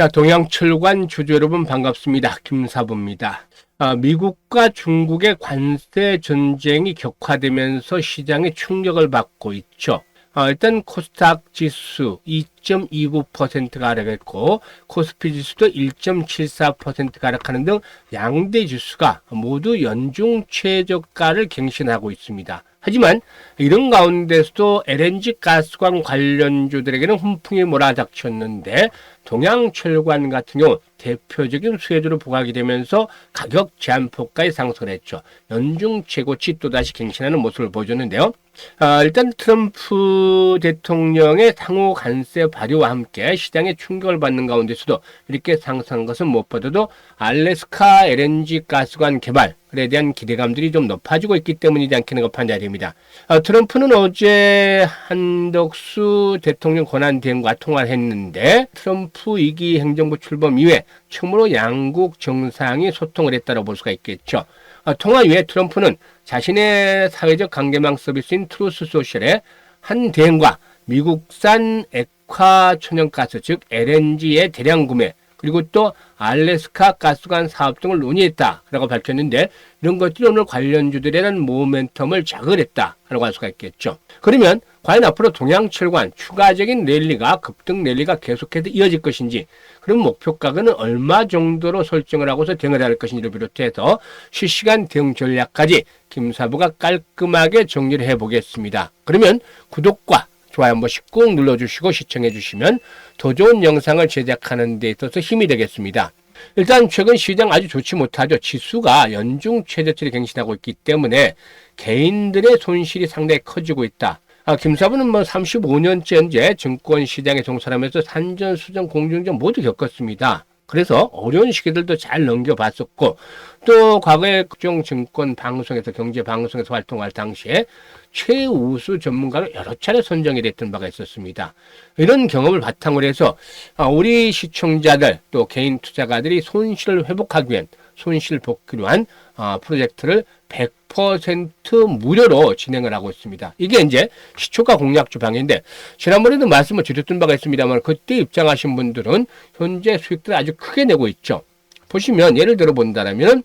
자, 동양철관 주주 여러분 반갑습니다. 김사부입니다. 아, 미국과 중국의 관세 전쟁이 격화되면서 시장에 충격을 받고 있죠. 아, 일단 코스닥 지수 2.29%가 하락했고 코스피 지수도 1.74%가 하락하는 등 양대 지수가 모두 연중 최저가를 갱신하고 있습니다. 하지만 이런 가운데서도 LNG 가스관 관련주들에게는 훈풍이 몰아닥쳤는데 동양철관 같은 경우 대표적인 수혜주로 부각이 되면서 가격 제한폭까지 상승을 했죠. 연중 최고치 또다시 갱신하는 모습을 보여줬는데요. 아, 일단 트럼프 대통령의 상호 관세 발효와 함께 시장에 충격을 받는 가운데서도 이렇게 상승한 것은 무엇보다도 알래스카 LNG 가스관 개발 에 대한 기대감들이 좀 높아지고 있기 때문이지 않겠는가 판단됩니다. 아, 트럼프는 어제 한덕수 대통령 권한대행과 통화를 했는데 트럼프 2기 행정부 출범 이후에 처음으로 양국 정상이 소통을 했다고 볼 수가 있겠죠. 아, 통화 이후에 트럼프는 자신의 사회적 관계망 서비스인 트루스 소셜의 한 대행과 미국산 액화 천연가스 즉 LNG의 대량 구매 그리고 또 알래스카 가스관 사업 등을 논의했다라고 밝혔는데 이런 것들이 오늘 관련주들에 대한 모멘텀을 자극했다라고 할 수가 있겠죠. 그러면 과연 앞으로 동양철관 추가적인 랠리가 급등 랠리가 계속해서 이어질 것인지 그럼 목표가는 얼마 정도로 설정을 하고서 대응을 할 것인지를 비롯해서 실시간 대응 전략까지 김사부가 깔끔하게 정리를 해보겠습니다. 그러면 구독과 좋아요 한 번씩 꾹 눌러주시고 시청해주시면 더 좋은 영상을 제작하는 데 있어서 힘이 되겠습니다. 일단 최근 시장 아주 좋지 못하죠. 지수가 연중 최저치를 갱신하고 있기 때문에 개인들의 손실이 상당히 커지고 있다. 아, 김사부는 뭐 35년째 현재 증권 시장에 종사하면서 산전, 수전, 공중전 모두 겪었습니다. 그래서 어려운 시기들도 잘 넘겨봤었고 또 과거에 각종 증권 방송에서 경제 방송에서 활동할 당시에 최우수 전문가로 여러 차례 선정이 됐던 바가 있었습니다. 이런 경험을 바탕으로 해서 아, 우리 시청자들 또 개인 투자가들이 손실을 회복하기 위한 손실 복귀를 위한 아, 프로젝트를 100% 무료로 진행을 하고 있습니다. 이게 이제 시초가 공략주 방인데 지난번에도 말씀을 드렸던 바가 있습니다만 그때 입장하신 분들은 현재 수익들을 아주 크게 내고 있죠. 보시면 예를 들어 본다면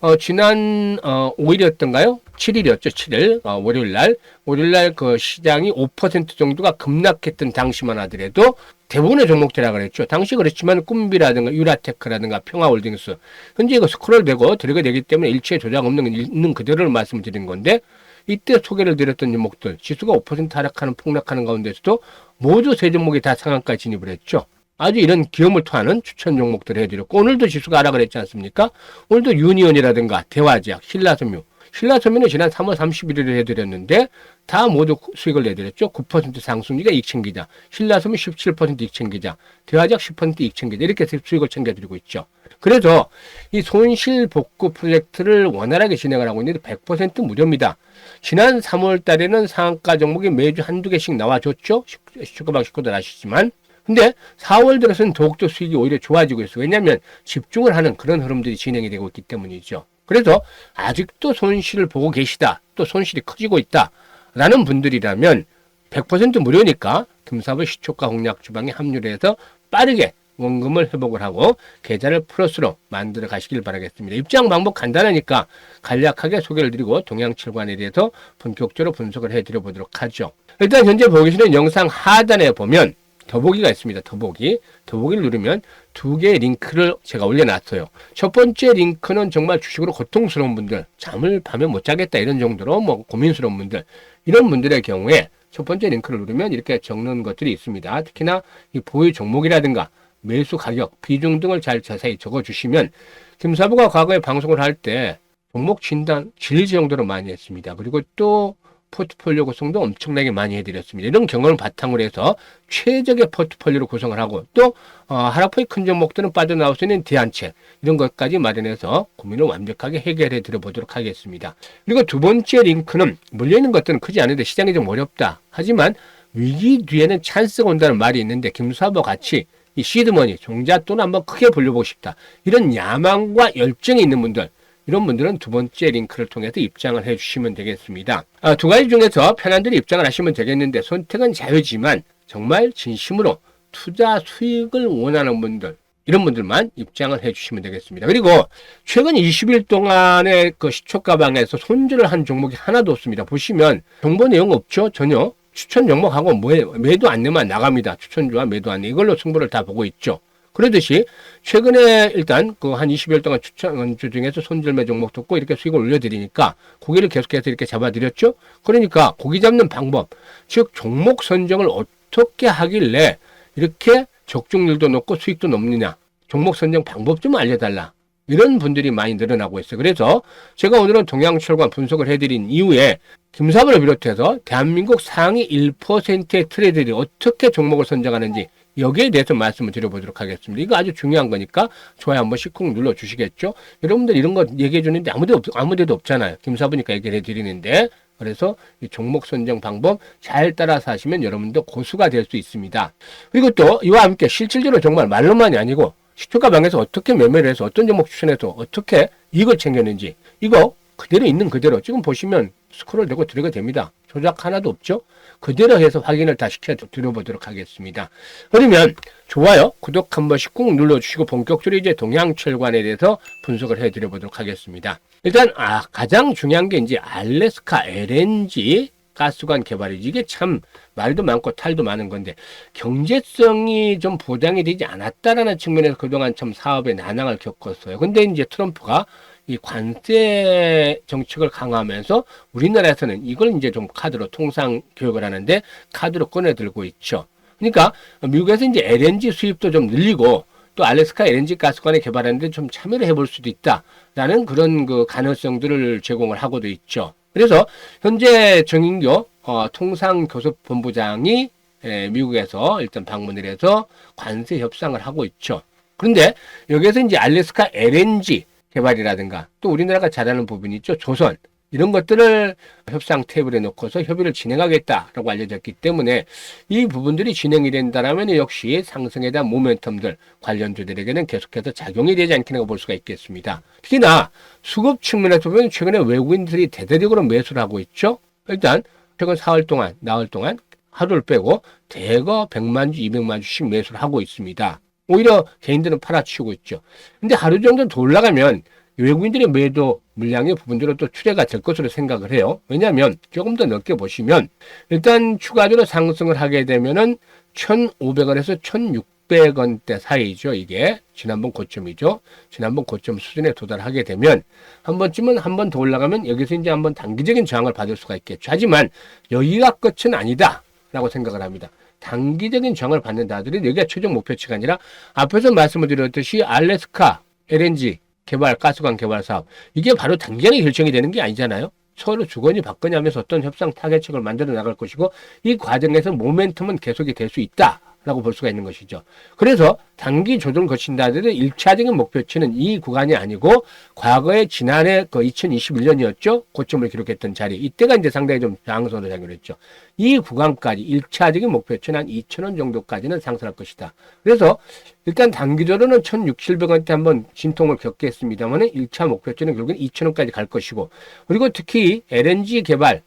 어, 지난 어, 5일이었던가요? 7일이었죠. 7일 어, 월요일 날 월요일 날 그 시장이 5% 정도가 급락했던 당시만 하더라도 대부분의 종목들이라 그랬죠. 당시 그렇지만 꿈비라든가 유라테크라든가 평화홀딩스 현재 이거 스크롤되고 들어가 되기 때문에 일체 조작 없는 있는 그대로를 말씀드린 건데 이때 소개를 드렸던 종목들 지수가 5% 하락하는 폭락하는 가운데서도 모두 세 종목이 다 상한가 진입을 했죠. 아주 이런 기염을 토하는 추천 종목들을 해드렸고 오늘도 지수가 하락을 했지 않습니까? 오늘도 유니온이라든가 대화제약, 신라섬유 신라섬유는 지난 3월 31일에 해드렸는데 다 모두 수익을 내드렸죠. 9% 상승률가 이익 챙기자. 신라섬유 17% 이익 챙기자. 대화제약 10% 이익 챙기자. 이렇게 수익을 챙겨드리고 있죠. 그래서 이 손실 복구 프로젝트를 원활하게 진행을 하고 있는데 100% 무료입니다. 지난 3월 달에는 상한가 종목이 매주 한두 개씩 나와줬죠. 시초가방 식구들 아시지만 근데 4월 들어서는 더욱더 수익이 오히려 좋아지고 있어요. 왜냐하면 집중을 하는 그런 흐름들이 진행이 되고 있기 때문이죠. 그래서 아직도 손실을 보고 계시다. 또 손실이 커지고 있다. 라는 분들이라면 100% 무료니까 금사부 시초가 공략 주방에 합류를 해서 빠르게 원금을 회복을 하고 계좌를 플러스로 만들어 가시길 바라겠습니다. 입장 방법 간단하니까 간략하게 소개를 드리고 동양칠관에 대해서 본격적으로 분석을 해드려 보도록 하죠. 일단 현재 보고 계시는 영상 하단에 보면 더보기가 있습니다. 더보기. 더보기를 누르면 두 개의 링크를 제가 올려놨어요. 첫 번째 링크는 정말 주식으로 고통스러운 분들, 잠을 밤에 못 자겠다 이런 정도로 뭐 고민스러운 분들, 이런 분들의 경우에 첫 번째 링크를 누르면 이렇게 적는 것들이 있습니다. 특히나 이 보유 종목이라든가 매수 가격, 비중 등을 잘 자세히 적어주시면 김사부가 과거에 방송을 할 때 종목 진단 진리 정도로 많이 했습니다. 그리고 또 포트폴리오 구성도 엄청나게 많이 해드렸습니다. 이런 경험을 바탕으로 해서 최적의 포트폴리오를 구성을 하고 또 어, 하락폭이 큰 종목들은 빠져나올 수 있는 대안책 이런 것까지 마련해서 고민을 완벽하게 해결해 드려 보도록 하겠습니다. 그리고 두 번째 링크는 물려있는 것들은 크지 않은데 시장이 좀 어렵다. 하지만 위기 뒤에는 찬스가 온다는 말이 있는데 김수하와 같이 이 시드머니 종잣돈 한번 크게 벌려보고 싶다. 이런 야망과 열정이 있는 분들 이런 분들은 두 번째 링크를 통해서 입장을 해주시면 되겠습니다. 아, 두 가지 중에서 편한 대로 입장을 하시면 되겠는데 선택은 자유지만 정말 진심으로 투자 수익을 원하는 분들 이런 분들만 입장을 해주시면 되겠습니다. 그리고 최근 20일 동안의 그 시초가방에서 손절을 한 종목이 하나도 없습니다. 보시면 정보 내용 없죠? 전혀. 추천 종목하고 매, 매도 안내만 나갑니다. 추천주와 매도 안내. 이걸로 승부를 다 보고 있죠. 그러듯이 최근에 일단 그 한 20일 동안 추천주 중에서 손절매 종목 듣고 이렇게 수익을 올려드리니까 고기를 계속해서 이렇게 잡아드렸죠. 그러니까 고기 잡는 방법, 즉 종목 선정을 어떻게 하길래 이렇게 적중률도 높고 수익도 높느냐. 종목 선정 방법 좀 알려달라. 이런 분들이 많이 늘어나고 있어요. 그래서 제가 오늘은 동양철관 분석을 해드린 이후에 김사부를 비롯해서 대한민국 상위 1%의 트레이더들이 어떻게 종목을 선정하는지 여기에 대해서 말씀을 드려보도록 하겠습니다. 이거 아주 중요한 거니까 좋아요 한 번씩 꾹 눌러주시겠죠? 여러분들 이런 거 얘기해 주는데 아무데도, 없, 아무데도 없잖아요. 김사부니까 얘기를 해드리는데 그래서 이 종목 선정 방법 잘 따라서 하시면 여러분도 고수가 될 수 있습니다. 그리고 또 이와 함께 실질적으로 정말 말로만이 아니고 시초가 방에서 어떻게 매매를 해서 어떤 종목 추천해서 어떻게 이익을 챙겼는지 이거 그대로 있는 그대로 지금 보시면 스크롤 되고 들어가 됩니다. 조작 하나도 없죠? 그대로 해서 확인을 다 시켜 드려보도록 하겠습니다. 그러면 좋아요, 구독 한 번씩 꾹 눌러주시고 본격적으로 이제 동양철관에 대해서 분석을 해드려보도록 하겠습니다. 일단 아 가장 중요한 게 이제 알래스카 LNG 가스관 개발이지 이게 참 말도 많고 탈도 많은 건데 경제성이 좀 보장이 되지 않았다라는 측면에서 그동안 참 사업의 난항을 겪었어요. 근데 이제 트럼프가 이 관세 정책을 강화하면서 우리나라에서는 이걸 이제 좀 카드로 통상 교육을 하는데 카드로 꺼내 들고 있죠. 그러니까 미국에서 이제 LNG 수입도 좀 늘리고 또 알래스카 LNG 가스관에 개발하는데 좀 참여를 해볼 수도 있다라는 그런 그 가능성들을 제공을 하고도 있죠. 그래서 현재 정인교 어, 통상교섭본부장이 에, 미국에서 일단 방문을 해서 관세 협상을 하고 있죠. 그런데 여기에서 이제 알래스카 LNG 개발이라든가 또 우리나라가 잘하는 부분이 있죠. 조선 이런 것들을 협상 테이블에 놓고서 협의를 진행하겠다라고 알려졌기 때문에 이 부분들이 진행이 된다면 역시 상승에 대한 모멘텀들 관련주들에게는 계속해서 작용이 되지 않겠는가 볼 수가 있겠습니다. 특히나 수급 측면에서 보면 최근에 외국인들이 대대적으로 매수를 하고 있죠. 일단 최근 4월 동안, 나흘 동안 하루를 빼고 대거 100만 주, 200만 주씩 매수를 하고 있습니다. 오히려 개인들은 팔아치우고 있죠. 근데 하루 정도 더 올라가면 외국인들의 매도 물량의 부분들은 또 출회가 될 것으로 생각을 해요. 왜냐하면 조금 더 넓게 보시면 일단 추가적으로 상승을 하게 되면은 1,500원에서 1,600원대 사이죠. 이게 지난번 고점이죠. 지난번 고점 수준에 도달하게 되면 한 번쯤은 한 번 더 올라가면 여기서 이제 한번 단기적인 저항을 받을 수가 있겠죠. 하지만 여기가 끝은 아니다 라고 생각을 합니다. 단기적인 저항을 받는 다들은 여기가 최종 목표치가 아니라 앞에서 말씀을 드렸듯이 알래스카 LNG 개발, 가스관 개발 사업. 이게 바로 단기간에 결정이 되는 게 아니잖아요. 서로 주거니 받거냐면서 어떤 협상 타겟책을 만들어 나갈 것이고 이 과정에서 모멘텀은 계속이 될 수 있다. 라고 볼 수가 있는 것이죠. 그래서 단기 조정을 거친다 하더라도 1차적인 목표치는 이 구간이 아니고 과거에 지난해 그 2021년이었죠. 고점을 기록했던 자리. 이때가 이제 상당히 좀 저항선으로 작용했죠. 이 구간까지 1차적인 목표치는 한 2,000원 정도까지는 상승할 것이다. 그래서 일단 단기적으로는 1,600원대 한번 진통을 겪겠습니다만 1차 목표치는 결국엔 2,000원까지 갈 것이고 그리고 특히 LNG 개발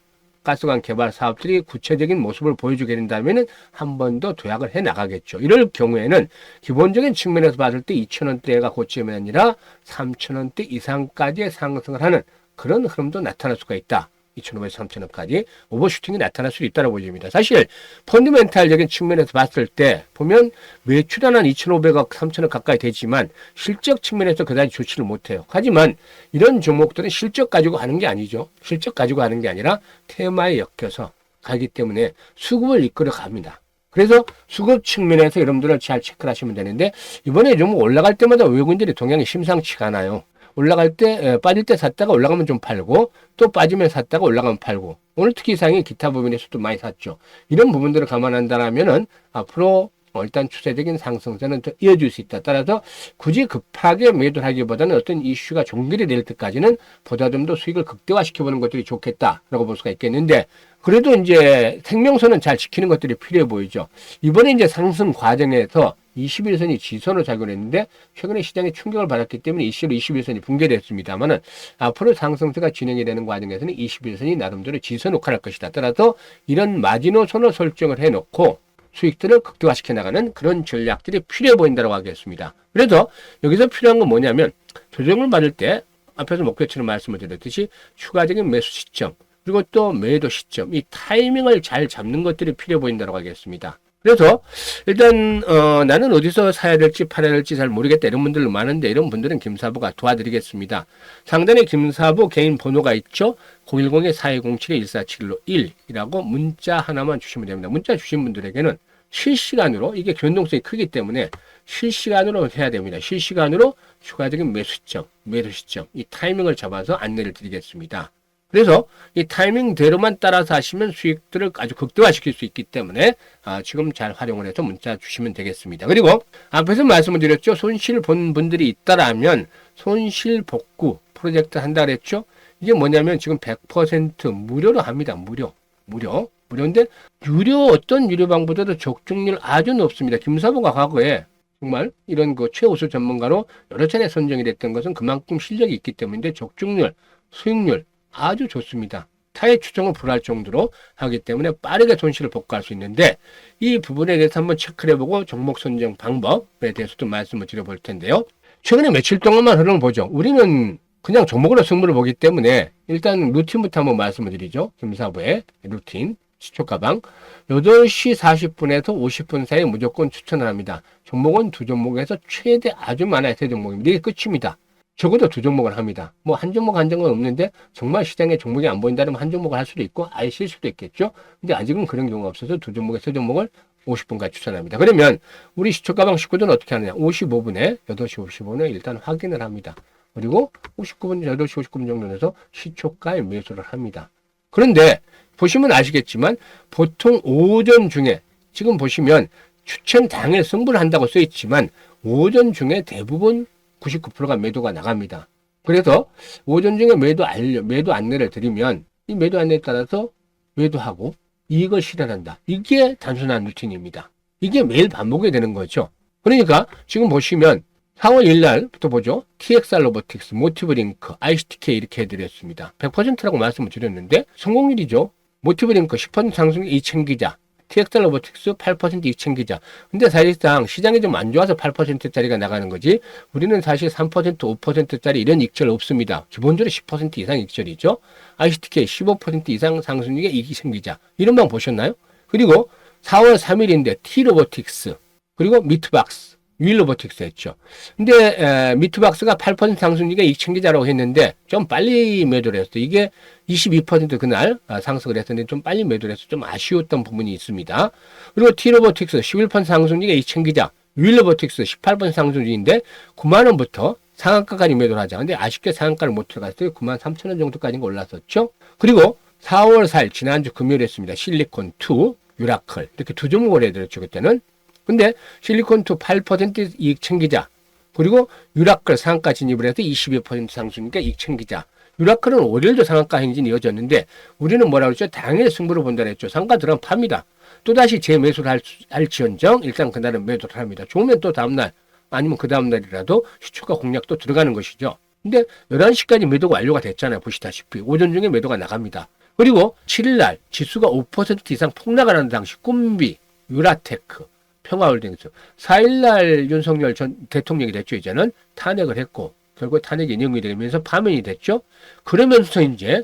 가스관 개발 사업들이 구체적인 모습을 보여주게 된다면 한 번 더 도약을 해 나가겠죠. 이럴 경우에는 기본적인 측면에서 봤을 때 2천원대가 고점이 아니라 3천원대 이상까지 상승을 하는 그런 흐름도 나타날 수가 있다. 2,500에서 3,000원까지 오버슈팅이 나타날 수 있다고 보입니다. 사실 펀드멘탈적인 측면에서 봤을 때 보면 매출은 한 2,500억, 3,000억 가까이 되지만 실적 측면에서 그다지 좋지를 못해요. 하지만 이런 종목들은 실적 가지고 하는 게 아니죠. 실적 가지고 하는 게 아니라 테마에 엮여서 가기 때문에 수급을 이끌어 갑니다. 그래서 수급 측면에서 여러분들은 잘 체크를 하시면 되는데 이번에 좀 올라갈 때마다 외국인들이 동향이 심상치가 않아요. 올라갈 때 빠질 때 샀다가 올라가면 좀 팔고 또 빠지면 샀다가 올라가면 팔고 오늘 특히 이상이 기타 부분에서도 많이 샀죠. 이런 부분들을 감안한다면은 앞으로 어, 일단 추세적인 상승세는 더 이어질 수 있다. 따라서 굳이 급하게 매도를 하기보다는 어떤 이슈가 종결이 될 때까지는 보다 좀 더 수익을 극대화시켜보는 것들이 좋겠다라고 볼 수가 있겠는데 그래도 이제 생명선은 잘 지키는 것들이 필요해 보이죠. 이번에 이제 상승 과정에서 21선이 지선으로 작용했는데 최근에 시장에 충격을 받았기 때문에 이시로 21선이 붕괴됐습니다만은 앞으로 상승세가 진행이 되는 과정에서는 21선이 나름대로 지선 역할을 할 것이다. 따라서 이런 마지노선을 설정을 해놓고 수익들을 극대화시켜 나가는 그런 전략들이 필요해 보인다고 하겠습니다. 그래서 여기서 필요한 건 뭐냐면 조정을 받을 때 앞에서 목표처럼 말씀을 드렸듯이 추가적인 매수 시점 그리고 또 매도 시점 이 타이밍을 잘 잡는 것들이 필요해 보인다고 하겠습니다. 그래서 일단 어, 나는 어디서 사야 될지 팔아야 될지 잘 모르겠다 이런 분들 많은데 이런 분들은 김사부가 도와드리겠습니다. 상단에 김사부 개인 번호가 있죠. 010-4207-1471로 1이라고 문자 하나만 주시면 됩니다. 문자 주신 분들에게는 실시간으로 이게 변동성이 크기 때문에 실시간으로 해야 됩니다. 실시간으로 추가적인 매수 시점, 매도 시점 이 타이밍을 잡아서 안내를 드리겠습니다. 그래서 이 타이밍대로만 따라서 하시면 수익들을 아주 극대화시킬 수 있기 때문에 아, 지금 잘 활용을 해서 문자 주시면 되겠습니다. 그리고 앞에서 말씀을 드렸죠. 손실 본 분들이 있다라면 손실 복구 프로젝트 한다 그랬죠. 이게 뭐냐면 지금 100% 무료로 합니다. 무료. 무료. 무료인데 유료 어떤 유료 방보다도 적중률 아주 높습니다. 김사부가 과거에 정말 이런 그 최우수 전문가로 여러 차례 선정이 됐던 것은 그만큼 실력이 있기 때문인데 적중률, 수익률 아주 좋습니다. 타의 추정을 불할 정도로 하기 때문에 빠르게 손실을 복구할 수 있는데 이 부분에 대해서 한번 체크를 해보고 종목 선정 방법에 대해서도 말씀을 드려볼 텐데요. 최근에 며칠 동안만 흐름을 보죠. 우리는 그냥 종목으로 승부를 보기 때문에 일단 루틴부터 한번 말씀을 드리죠. 김사부의 루틴, 시초 가방. 8시 40분에서 50분 사이에 무조건 추천을 합니다. 종목은 두 종목에서 최대 아주 많아야 세 종목입니다. 이게 끝입니다. 적어도 두 종목을 합니다. 뭐 한 종목 한 종목은 없는데 정말 시장에 종목이 안 보인다면 한 종목을 할 수도 있고 아예 쉴 수도 있겠죠. 근데 아직은 그런 경우가 없어서 두 종목에 세 종목을 50분까지 추천합니다. 그러면 우리 시초 가방 식구들은 어떻게 하느냐? 55분에 8시 55분에 일단 확인을 합니다. 그리고 59분, 8시 59분 정도 돼서 시초가에 매수를 합니다. 그런데 보시면 아시겠지만 보통 오전 중에 지금 보시면 추천 당일 승부를 한다고 써 있지만 오전 중에 대부분 99%가 매도가 나갑니다. 그래서 오전 중에 매도 알려, 매도 안내를 드리면 이 매도 안내에 따라서 매도하고 이익을 실현한다. 이게 단순한 루틴입니다. 이게 매일 반복이 되는 거죠. 그러니까 지금 보시면 4월 1일 날부터 보죠. TXR 로보틱스, 모티브링크, ICTK 이렇게 해드렸습니다. 100%라고 말씀을 드렸는데 성공률이죠. 모티브링크 10% 상승 이챙기자 TXR 로보틱스 8% 이챙기자 근데 사실상 시장이 좀 안 좋아서 8%짜리가 나가는 거지. 우리는 사실 3% 5%짜리 이런 익절 없습니다. 기본적으로 10% 이상 익절이죠. ICTK 15% 이상 상승률의 이익이 생기자. 이런 방 보셨나요? 그리고 4월 3일인데 T 로보틱스 그리고 미트박스 윌로버틱스 했죠. 근데 에, 미트박스가 8% 상승률이 이익청기자라고 했는데 좀 빨리 매도를 했어요. 이게 22% 그날 아, 상승을 했었는데 좀 빨리 매도를 해서 좀 아쉬웠던 부분이 있습니다. 그리고 티로버틱스 11% 상승률이 이익청기자 윌로버틱스 18% 상승률인데 9만 원부터 상한가까지 매도를 하자. 근데 아쉽게 상한가를 못 들어갔어요. 9만 3천 원 정도까지 올랐었죠. 그리고 4월 4일 지난주 금요일에 했습니다. 실리콘2 유라클 이렇게 두 종목을 해드렸죠. 그때는 근데 실리콘2 8% 이익 챙기자. 그리고 유라클 상한가 진입을 해서 22% 상승이니까 이익 챙기자. 유라클은 월요일도 상한가 행진이 이어졌는데 우리는 뭐라고 그랬죠? 당일 승부를 본다 그랬죠. 상가 들어가면 팝니다. 또다시 재매수를 할, 할지언정 일단 그날은 매도를 합니다. 좋으면 또 다음날 아니면 그 다음날이라도 시초가 공략도 들어가는 것이죠. 근데 11시까지 매도가 완료가 됐잖아요. 보시다시피. 오전 중에 매도가 나갑니다. 그리고 7일날 지수가 5% 이상 폭락하는 당시 꿈비, 유라테크, 평화홀딩스. 4일날 윤석열 전 대통령이 됐죠. 이제는 탄핵을 했고 결국 탄핵 인용이 되면서 파면이 됐죠. 그러면서 이제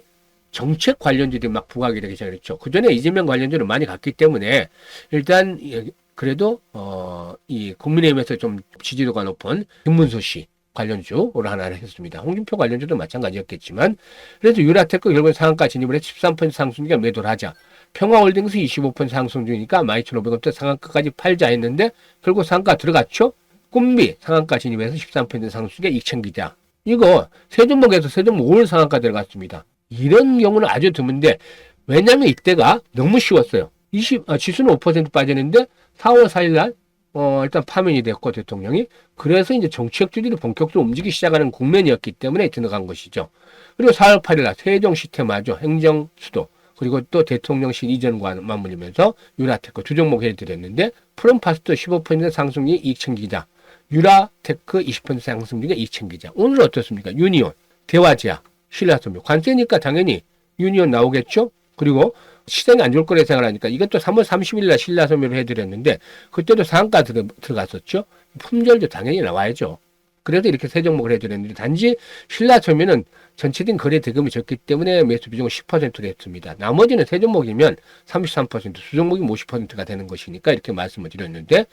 정책 관련주들이 막 부각이 되기 시작했죠. 그 전에 이재명 관련주는 많이 갔기 때문에 일단 그래도 어 이 국민의힘에서 좀 지지도가 높은 김문수 씨 관련주로 하나를 했습니다. 홍준표 관련주도 마찬가지였겠지만 그래서 유라테크 결국 상한가 진입을 해서 13% 상승기가 매도를 하자. 평화홀딩스 25% 상승 중이니까 12,500원대 상한가까지 팔자 했는데 결국 상한가 들어갔죠. 꿈비 상한가 진입해서 13% 상승에 2,000기자. 이거 세 종목에서 세 종목 5월 상한가 들어갔습니다. 이런 경우는 아주 드문데 왜냐면 이때가 너무 쉬웠어요. 20, 아, 지수는 5% 빠졌는데 4월 4일 날 어, 일단 파면이 됐고 대통령이 그래서 이제 정치적 주들이 본격적으로 움직이기 시작하는 국면이었기 때문에 들어간 것이죠. 그리고 4월 8일 날 세종 시스템 하죠. 행정 수도 그리고 또 대통령실 이전과 맞물리면서 유라테크 두 종목 해드렸는데 프롬파스도 15% 상승률이 이익청기자 유라테크 20% 상승률이 이익청기자 오늘 어떻습니까? 유니온, 대화제약, 신라소미 관세니까 당연히 유니온 나오겠죠? 그리고 시장이 안 좋을 거라 생각하니까 이것도 3월 30일 날 신라 소매로 해드렸는데 그때도 상한가 들어, 들어갔었죠. 품절도 당연히 나와야죠. 그래도 이렇게 세 종목을 해드렸는데 단지 신라 소매는 전체적인 거래 대금이 적기 때문에 매수 비중을 10%로 했습니다. 나머지는 세 종목이면 33%, 수 종목이 50%가 되는 것이니까 이렇게 말씀을 드렸는데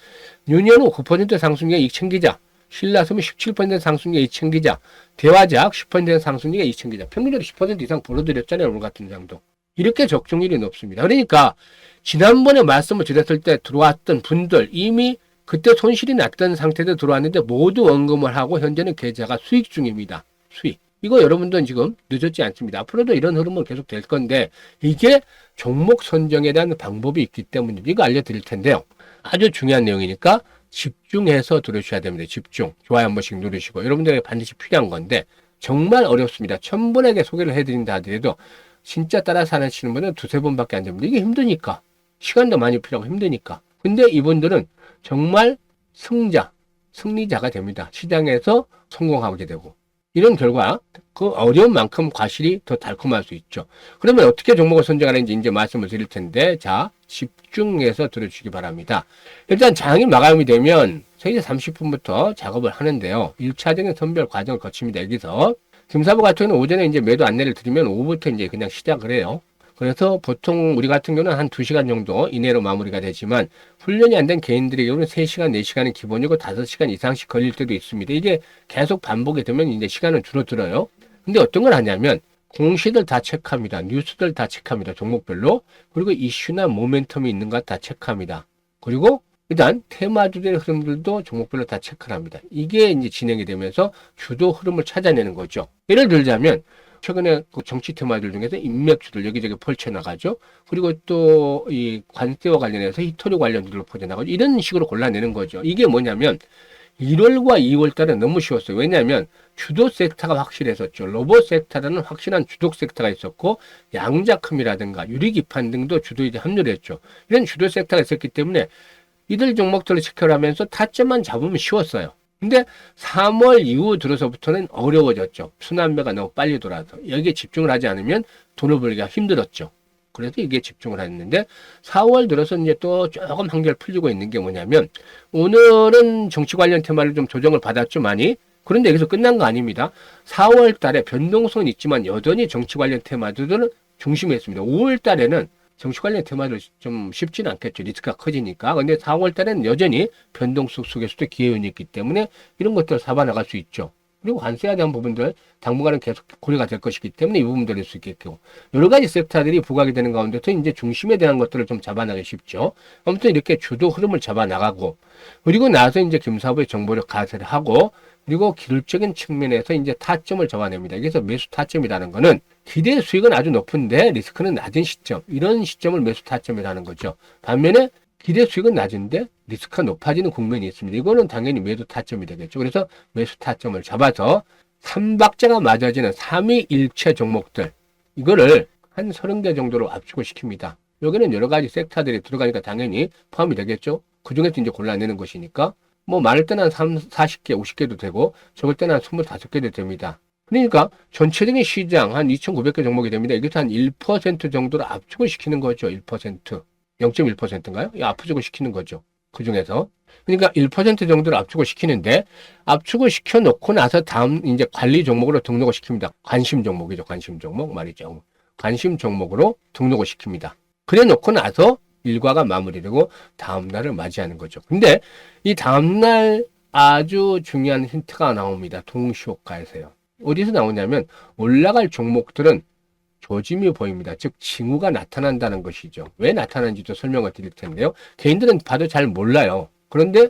윤현우 9% 상승률 이익 챙기자. 신라섬이 17% 상승률 이익 챙기자. 대화작 10% 상승률 이익 챙기자. 평균적으로 10% 이상 벌어들였잖아요. 오늘 같은 장도. 이렇게 적중률이 높습니다. 그러니까 지난번에 말씀을 드렸을 때 들어왔던 분들 이미 그때 손실이 났던 상태도 들어왔는데 모두 원금을 하고 현재는 계좌가 수익 중입니다. 수익. 이거 여러분들은 지금 늦었지 않습니다. 앞으로도 이런 흐름은 계속 될 건데 이게 종목 선정에 대한 방법이 있기 때문에 이거 알려드릴 텐데요. 아주 중요한 내용이니까 집중해서 들으셔야 됩니다. 집중. 좋아요 한 번씩 누르시고 여러분들에게 반드시 필요한 건데 정말 어렵습니다. 천 분에게 소개를 해드린다 하더라도 진짜 따라서 하시는 분은 두세 번밖에 안 됩니다. 이게 힘드니까. 시간도 많이 필요하고 힘드니까. 근데 이분들은 정말 승자, 승리자가 됩니다. 시장에서 성공하게 되고. 이런 결과 그 어려운 만큼 과실이 더 달콤할 수 있죠. 그러면 어떻게 종목을 선정하는지 이제 말씀을 드릴 텐데 자 집중해서 들어주시기 바랍니다. 일단 장이 마감이 되면 3시 30분부터 작업을 하는데요. 1차적인 선별 과정을 거칩니다. 여기서 김사부 같은 경우는 오전에 이제 매도 안내를 드리면 오후부터 이제 그냥 시작을 해요. 그래서 보통 우리 같은 경우는 한 2시간 정도 이내로 마무리가 되지만 훈련이 안 된 개인들의 경우는 3시간, 4시간이 기본이고 5시간 이상씩 걸릴 때도 있습니다. 이게 계속 반복이 되면 이제 시간은 줄어들어요. 근데 어떤 걸 하냐면 공시들 다 체크합니다. 뉴스들 다 체크합니다. 종목별로. 그리고 이슈나 모멘텀이 있는 것다 체크합니다. 그리고 일단 테마주들의 흐름들도 종목별로 다 체크를 합니다. 이게 이제 진행이 되면서 주도 흐름을 찾아내는 거죠. 예를 들자면 최근에 그 정치 테마들 중에서 인맥주들 여기저기 펼쳐나가죠. 그리고 또 이 관세와 관련해서 히토리 관련주들로 퍼져나가죠. 이런 식으로 골라내는 거죠. 이게 뭐냐면 1월과 2월 달은 너무 쉬웠어요. 왜냐하면 주도 섹터가 확실했었죠. 로봇 섹터라는 확실한 주도 섹터가 있었고 양자컴이라든가 유리기판 등도 주도에 합류를 했죠. 이런 주도 섹터가 있었기 때문에 이들 종목들을 하면서 타점만 잡으면 쉬웠어요. 근데 3월 이후 들어서부터는 어려워졌죠. 순환매가 너무 빨리 돌아서 여기에 집중을 하지 않으면 돈을 벌기가 힘들었죠. 그래서 이게 집중을 했는데 4월 들어서 이제 또 조금 한결 풀리고 있는 게 뭐냐면 오늘은 정치 관련 테마를 좀 조정을 받았죠 많이 그런데 여기서 끝난 거 아닙니다 4월 달에 변동성은 있지만 여전히 정치 관련 테마들은 중심에 있습니다 5월 달에는 정치 관련 테마들 좀 쉽지는 않겠죠. 리스크가 커지니까. 근데 4월 달에는 여전히 변동성 속에서도 기회운이 있기 때문에 이런 것들을 잡아나갈 수 있죠. 그리고 관세에 대한 부분들 당분간은 계속 고려가 될 것이기 때문에 이 부분들일 수 있겠고 여러 가지 섹터들이 부각이 되는 가운데서 이제 중심에 대한 것들을 좀 잡아나기 쉽죠. 아무튼 이렇게 주도 흐름을 잡아나가고 그리고 나서 이제 김사부의 정보력 가세를 하고 그리고 기술적인 측면에서 이제 타점을 잡아냅니다. 그래서 매수 타점이라는 거는 기대 수익은 아주 높은데 리스크는 낮은 시점 이런 시점을 매수 타점이라는 거죠. 반면에 기대 수익은 낮은데 리스크가 높아지는 국면이 있습니다. 이거는 당연히 매도 타점이 되겠죠. 그래서 매수 타점을 잡아서 삼박자가 맞아지는 3위 일체 종목들 이거를 한 30개 정도로 압축을 시킵니다. 여기는 여러 가지 섹터들이 들어가니까 당연히 포함이 되겠죠. 그 중에서 이제 골라내는 것이니까 뭐 많을 때는 한 3, 40개, 50개도 되고 적을 때는 한 25개도 됩니다. 그러니까 전체적인 시장 한 2,900개 종목이 됩니다. 이것도 한 1% 정도로 압축을 시키는 거죠. 1%. 0.1%인가요? 이 압축을 시키는 거죠. 그 중에서. 그러니까 1% 정도를 압축을 시키는데 압축을 시켜놓고 나서 다음 이제 관리 종목으로 등록을 시킵니다. 관심 종목이죠. 관심 종목 말이죠. 관심 종목으로 등록을 시킵니다. 그래 놓고 나서 일과가 마무리되고 다음 날을 맞이하는 거죠. 근데 이 다음 날 아주 중요한 힌트가 나옵니다. 동시효과에서요. 어디서 나오냐면 올라갈 종목들은 조짐이 보입니다. 즉 징후가 나타난다는 것이죠. 왜 나타나는지도 설명을 드릴 텐데요. 개인들은 봐도 잘 몰라요. 그런데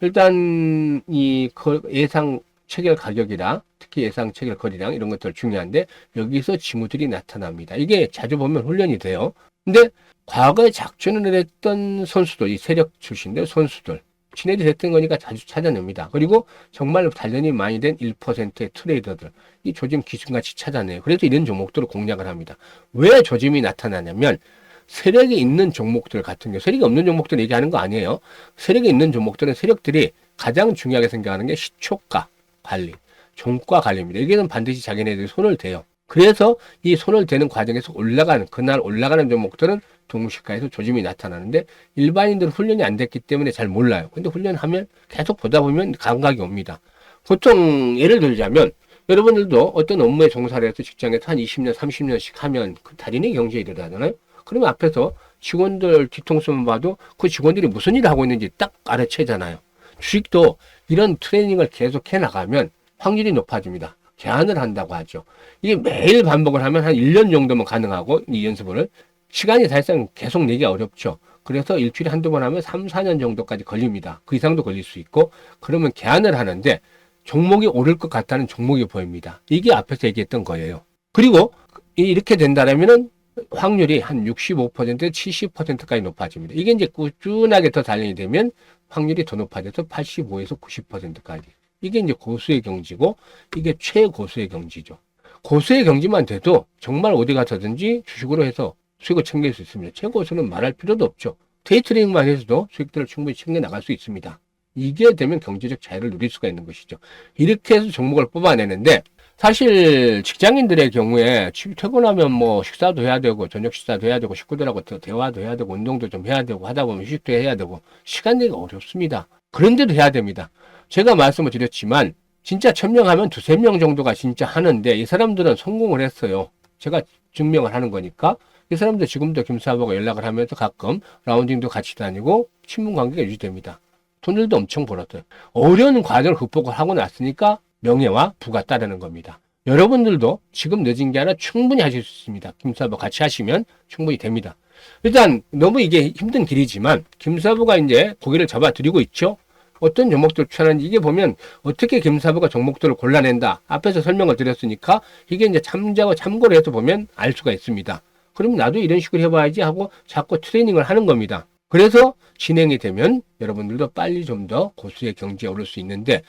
일단 이 예상 체결 가격이랑 특히 예상 체결 거리랑 이런 것들 중요한데 여기서 징후들이 나타납니다. 이게 자주 보면 훈련이 돼요. 근데 과거에 작전을 했던 선수들, 이 세력 출신들 선수들 친해이 됐던 거니까 자주 찾아냅니다. 그리고 정말 단련이 많이 된 1%의 트레이더들, 이 조짐 기준같이 찾아내요. 그래서 이런 종목들을 공략을 합니다. 왜 조짐이 나타나냐면, 세력이 있는 종목들 같은 경우, 세력이 없는 종목들 얘기하는 거 아니에요. 세력이 있는 종목들은 세력들이 가장 중요하게 생각하는 게 시초가 관리, 종가 관리입니다. 여기는 반드시 자기네들이 손을 대요. 그래서 이 손을 대는 과정에서 올라가는 그날 올라가는 종목들은 동시가에서 조짐이 나타나는데 일반인들은 훈련이 안 됐기 때문에 잘 몰라요. 근데 훈련하면 계속 보다 보면 감각이 옵니다. 보통 예를 들자면 여러분들도 어떤 업무에 종사를 해서 직장에서 한 20년, 30년씩 하면 그 달인의 경지에 이르잖아요. 그러면 앞에서 직원들 뒤통수만 봐도 그 직원들이 무슨 일을 하고 있는지 딱 알아채잖아요. 주식도 이런 트레이닝을 계속 해 나가면 확률이 높아집니다. 제한을 한다고 하죠. 이게 매일 반복을 하면 한 1년 정도면 가능하고 이 연습을 시간이 사실상 계속 내기 어렵죠. 그래서 일주일에 한두 번 하면 3, 4년 정도까지 걸립니다. 그 이상도 걸릴 수 있고 그러면 개안을 하는데 종목이 오를 것 같다는 종목이 보입니다. 이게 앞에서 얘기했던 거예요. 그리고 이렇게 된다면은 확률이 한 65%, 70%까지 높아집니다. 이게 이제 꾸준하게 더 단련이 되면 확률이 더 높아져서 85에서 90%까지. 이게 이제 고수의 경지고 이게 최고수의 경지죠. 고수의 경지만 돼도 정말 어디 가서든지 주식으로 해서 수익을 챙길 수 있습니다. 최고수는 말할 필요도 없죠. 데이트레이닝만 해서도 수익들을 충분히 챙겨 나갈 수 있습니다. 이게 되면 경제적 자유를 누릴 수가 있는 것이죠. 이렇게 해서 종목을 뽑아내는데 사실 직장인들의 경우에 퇴근하면 뭐 식사도 해야 되고 저녁 식사도 해야 되고 식구들하고 또 대화도 해야 되고 운동도 좀 해야 되고 하다 보면 휴식도 해야 되고 시간 내기가 어렵습니다. 그런데도 해야 됩니다. 제가 말씀을 드렸지만 진짜 천명하면 두세 명 정도가 진짜 하는데 이 사람들은 성공을 했어요. 제가 증명을 하는 거니까 이 사람들 지금도 김사하고 연락을 하면서 가끔 라운딩도 같이 다니고 친분 관계가 유지됩니다. 돈들도 엄청 벌었어요. 어려운 과정을 극복을 하고 났으니까 명예와 부가 따르는 겁니다. 여러분들도 지금 늦은 게 아니라 충분히 하실 수 있습니다. 김사부 같이 하시면 충분히 됩니다. 일단 너무 이게 힘든 길이지만 김사부가 이제 고개를 잡아드리고 있죠. 어떤 종목들 추천하는지 이게 보면 어떻게 김사부가 종목들을 골라낸다. 앞에서 설명을 드렸으니까 이게 이제 참자고 참고를 해서 보면 알 수가 있습니다. 그럼 나도 이런 식으로 해봐야지 하고 자꾸 트레이닝을 하는 겁니다. 그래서 진행이 되면 여러분들도 빨리 좀 더 고수의 경지에 오를 수 있는데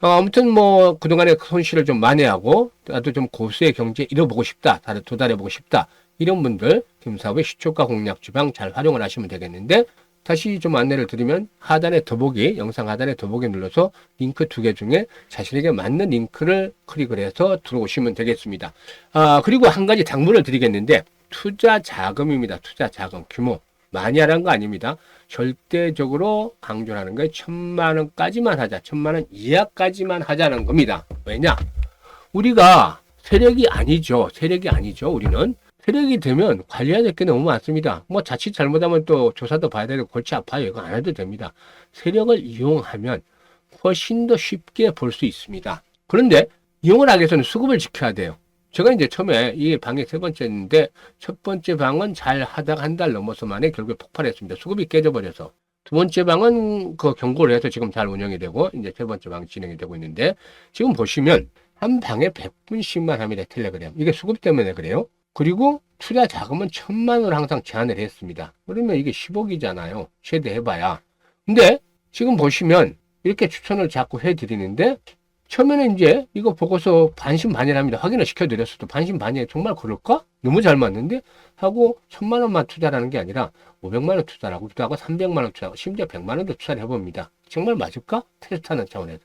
어, 아무튼 뭐 그동안의 손실을 좀 만회하고 나도 좀 고수의 경지에 이뤄보고 싶다 도달해보고 싶다 이런 분들 김사부의 시초가 공략 주방 잘 활용을 하시면 되겠는데 다시 좀 안내를 드리면 하단에 더보기 영상 하단에 더보기 눌러서 링크 두 개 중에 자신에게 맞는 링크를 클릭을 해서 들어오시면 되겠습니다 아 그리고 한 가지 당부를 드리겠는데 투자 자금입니다 투자 자금 규모 많이 하라는 거 아닙니다. 절대적으로 강조하는 거예요. 천만 원까지만 하자. 천만 원 이하까지만 하자는 겁니다. 왜냐? 우리가 세력이 아니죠. 세력이 아니죠. 우리는. 세력이 되면 관리해야 될 게 너무 많습니다. 뭐 자칫 잘못하면 또 조사도 봐야 되고 골치 아파요. 이거 안 해도 됩니다. 세력을 이용하면 훨씬 더 쉽게 볼 수 있습니다. 그런데 이용을 하기 위해서는 수급을 지켜야 돼요. 제가 이제 처음에 이 방이 세 번째인데 첫 번째 방은 잘 하다가 한 달 넘어서 만에 결국에 폭발했습니다. 수급이 깨져버려서. 두 번째 방은 그 경고를 해서 지금 잘 운영이 되고 이제 세 번째 방 진행이 되고 있는데 지금 보시면 한 방에 100분씩만 합니다. 텔레그램. 이게 수급 때문에 그래요. 그리고 투자 자금은 천만 원을 항상 제한을 했습니다. 그러면 이게 10억이잖아요. 최대 해봐야. 근데 지금 보시면 이렇게 추천을 자꾸 해드리는데 처음에는 이제 이거 보고서 반신반의합니다. 확인을 시켜드렸어도 반신반의 정말 그럴까? 너무 잘 맞는데? 하고 천만 원만 투자라는 게 아니라 500만 원 투자라고 하고 300만 원 투자하고 심지어 100만 원도 투자를 해봅니다. 정말 맞을까? 테스트하는 차원에서.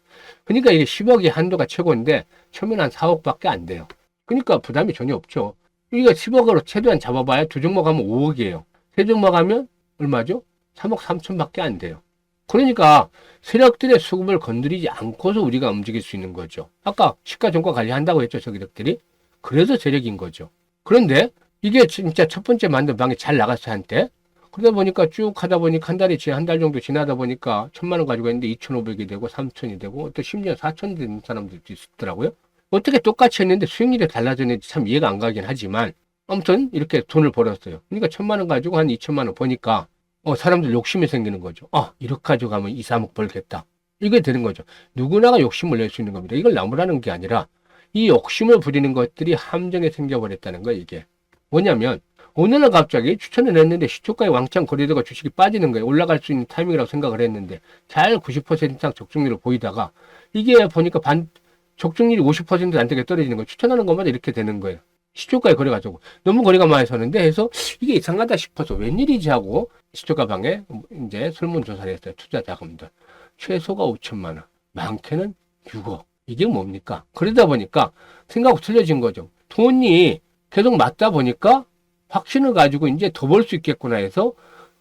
그러니까 이게 10억이 한도가 최고인데 처음에는 한 4억밖에 안 돼요. 그러니까 부담이 전혀 없죠. 이거 10억으로 최대한 잡아봐야 두 종목 하면 5억이에요. 세 종목 하면 얼마죠? 3억 3천밖에 안 돼요. 그러니까 세력들의 수급을 건드리지 않고서 우리가 움직일 수 있는 거죠. 아까 시가종가 관리한다고 했죠, 저기들이. 그래서 세력인 거죠. 그런데 이게 진짜 첫 번째 만든 방이 잘 나갔어요, 한때. 그러다 보니까 쭉 하다 보니까 한 달이 지한 달 정도 지나다 보니까 천만 원 가지고 있는데 2,500이 되고 3,000이 되고 또 10년 4,000이 되는 사람들도 있더라고요. 어떻게 똑같이 했는데 수익률이 달라졌는지 참 이해가 안 가긴 하지만 아무튼 이렇게 돈을 벌었어요. 그러니까 천만 원 가지고 한 2천만 원 버니까 어, 사람들 욕심이 생기는 거죠. 아, 이렇게 가져가면 2, 3억 벌겠다. 이게 되는 거죠. 누구나가 욕심을 낼 수 있는 겁니다. 이걸 나무라는 게 아니라 이 욕심을 부리는 것들이 함정에 생겨버렸다는 거예요, 이게. 뭐냐면, 날 갑자기 추천을 했는데 시초가에 왕창 거래되고 주식이 빠지는 거예요. 올라갈 수 있는 타이밍이라고 생각을 했는데 잘 90% 이상 적중률을 보이다가 이게 보니까 반, 적중률이 50%안 되게 떨어지는 거예요. 추천하는 것마다 이렇게 되는 거예요. 시초가에 거래가지고 너무 거래가 많이 서는데 해서 이게 이상하다 싶어서 웬일이지 하고 시초가 방에 이제 설문조사를 했어요. 투자 자금들. 최소가 5천만 원, 많게는 6억. 이게 뭡니까? 그러다 보니까 생각하고 틀려진 거죠. 돈이 계속 맞다 보니까 확신을 가지고 이제 더 벌 수 있겠구나 해서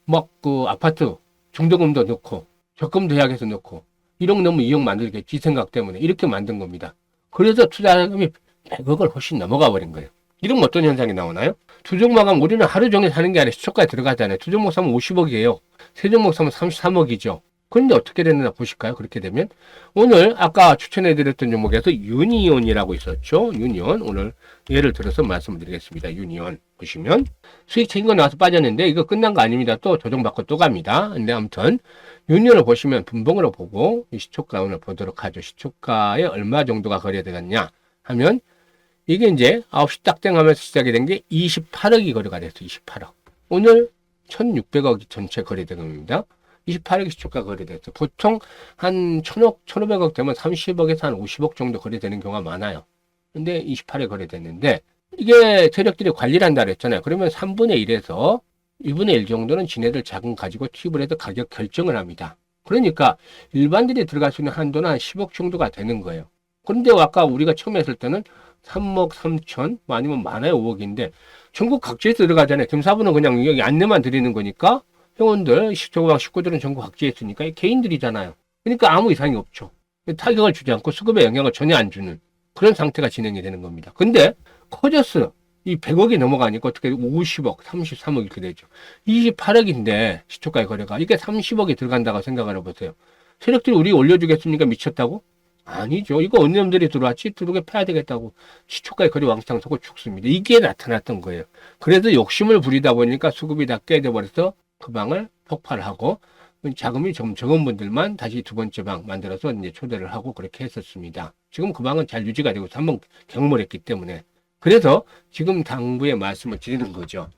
막 그 아파트 중도금도 넣고 적금도 해약해서 넣고 1억 넘으면 2억 만들겠지 이 생각 때문에 이렇게 만든 겁니다. 그래서 투자자금이 100억을 훨씬 넘어가 버린 거예요. 이런 어떤 현상이 나오나요? 두 종목 하면 우리는 하루 종일 사는 게 아니라 시초가에 들어가잖아요. 두 종목 사면 50억이에요. 세 종목 사면 33억이죠. 그런데 어떻게 되느냐 보실까요? 그렇게 되면 오늘 아까 추천해드렸던 종목에서 유니온이라고 있었죠. 유니온 오늘 예를 들어서 말씀을 드리겠습니다. 유니온 보시면 수익 거 나와서 빠졌는데 이거 끝난 거 아닙니다. 또 조정받고 또 갑니다. 근데 아무튼 유니온을 보시면 분봉으로 보고 이 시초가 오늘 보도록 하죠. 시초가에 얼마 정도가 거래되겠냐 하면 이게 이제 9시 딱땡 하면서 시작이 된 게 28억이 거래가 됐어요. 28억. 오늘 1600억이 전체 거래된 겁니다. 28억이 시초가 거래됐어요. 보통 한 1000억, 1500억 되면 30억에서 한 50억 정도 거래되는 경우가 많아요. 근데 28에 거래됐는데 이게 세력들이 관리를 한다 그랬잖아요. 그러면 3분의 1에서 1분의 1 정도는 지네들 자금 가지고 투입을 해서 가격 결정을 합니다. 그러니까 일반들이 들어갈 수 있는 한도는 한 10억 정도가 되는 거예요. 그런데 아까 우리가 처음 했을 때는 3억 3천, 뭐 아니면 많아야 5억인데 전국 각지에 들어가잖아요. 김사부는 그냥 여기 안내만 드리는 거니까 회원들, 조그방 식구들은 전국 각지에 있으니까 개인들이잖아요. 그러니까 아무 이상이 없죠. 타격을 주지 않고 수급에 영향을 전혀 안 주는 그런 상태가 진행이 되는 겁니다. 근데 커졌어요. 이 100억이 넘어가니까 어떻게 50억, 33억 이렇게 되죠. 28억인데 시초가의 거래가 이게 30억이 들어간다고 생각을 해보세요. 세력들이 우리 올려주겠습니까? 미쳤다고? 아니죠. 이거 어느 놈들이 들어왔지? 들어오게 패야 되겠다고. 시초가의 거래 왕창 서고 죽습니다. 이게 나타났던 거예요. 그래서 욕심을 부리다 보니까 수급이 다 깨져버려서 그 방을 폭발하고 자금이 좀 적은 분들만 다시 두 번째 방 만들어서 이제 초대를 하고 그렇게 했었습니다. 지금 그 방은 잘 유지가 되고 한번 경몰했기 때문에 그래서 지금 당부의 말씀을 드리는 거죠.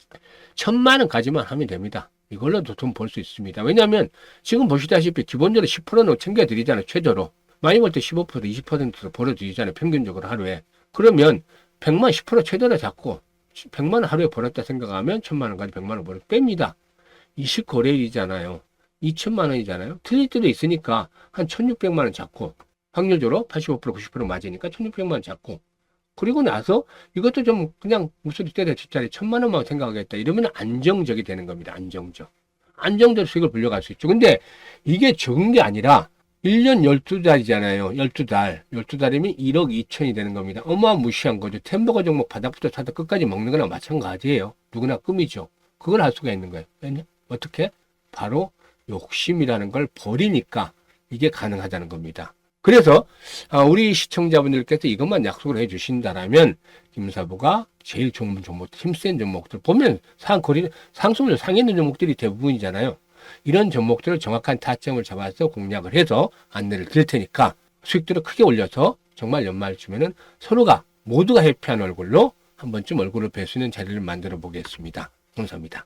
천만 원까지만 하면 됩니다. 이걸로도 돈 벌 수 있습니다. 왜냐하면 지금 보시다시피 기본적으로 10%는 챙겨드리잖아요. 최저로. 많이 벌 때 15% 20%도 벌어드리잖아요. 평균적으로 하루에. 그러면 100만 10% 최저로 잡고 100만 원 하루에 벌었다 생각하면 1000만 원까지 100만 원 벌어 뺍니다. 20거래일이잖아요. 2천만 원이잖아요. 틀릴 때도 있으니까 한 1600만 원 잡고 확률적으로 85% 90% 맞으니까 1600만 원 잡고 그리고 나서 이것도 좀 그냥 무슨 때려 뒷자리 천만 원만 생각하겠다 이러면 안정적이 되는 겁니다. 안정적. 안정적 수익을 불려갈 수 있죠. 근데 이게 적은 게 아니라 1년 12달이잖아요. 12달. 12달이면 1억 2천이 되는 겁니다. 어마무시한 거죠. 템버거 종목 바닥부터 타다 끝까지 먹는 거나 마찬가지예요. 누구나 꿈이죠. 그걸 할 수가 있는 거예요. 왜냐? 어떻게? 바로 욕심이라는 걸 버리니까 이게 가능하다는 겁니다. 그래서 아, 우리 시청자분들께서 이것만 약속을 해주신다라면 김사부가 제일 좋은 종목, 힘센 종목들 보면 상거리 상승률 상해 있는 종목들이 대부분이잖아요. 이런 종목들을 정확한 타점을 잡아서 공략을 해서 안내를 드릴 테니까 수익들을 크게 올려서 정말 연말쯤에는 서로가 모두가 해피한 얼굴로 한 번쯤 얼굴을 뵐 수 있는 자리를 만들어 보겠습니다. 감사합니다.